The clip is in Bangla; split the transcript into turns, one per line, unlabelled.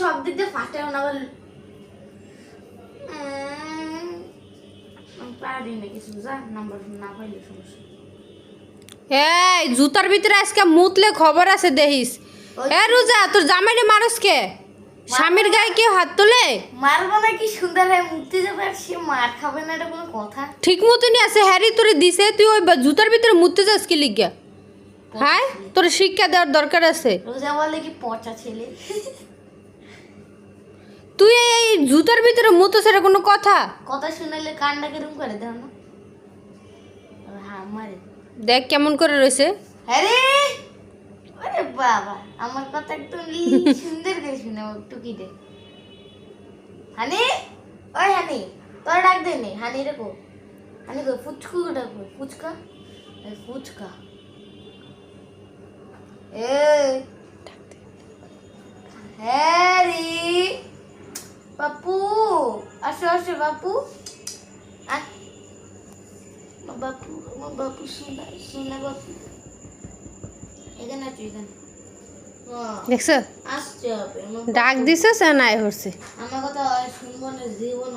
সব দিক দিয়ে ফাটে না বল। পারি না কিছু যা নাম্বার না পাইলে সমস্যা।
এই জুতার ভিতরে আজকে মুতলে খবর আছে দেখিস। এ রোজা তোর জামাইরে মানুষ কে? স্বামীর গায়ে কেউ হাত তোলে?
মারবো না কি সুন্দর হয় মুক্তি যাবে আর সে মার খাবে না এটা কোনো কথা।
ঠিক মতনই আছে হ্যারি তোরে দিছে তুই ওই জুতার ভিতরে মুততে যাস কি লিগা? হ্যাঁ? তোর শিক্ষা দেওয়ার দরকার আছে।
রোজা বলে কি পচা ছেলে?
তুই জুতার ভিতরে মুতো সেটা কোনো কথা?
কথা শুনাইলে কান্না কিরম করে দেও না। হ্যাঁ মারে।
দেখ কেমন করে রয়েছে।
আরে আরে বাবা আমার কথা একটু সুন্দর করে শুনে টুকি দে হানি ওই হানি তোর ডাক দে নে। হানি রে কো। হানি কো ফুচকু ডাকো ফুচকা? ফুচকা। এ হ্যারি বাপু আসো আসো বাপু। বাপু আমার বাপু শোনা শোনা বাপু। এখানে আছো এখানে।
দেখছ?
হবে
ডাক দিছে সে নাই হচ্ছে
আমার কথা শুনব না জীবন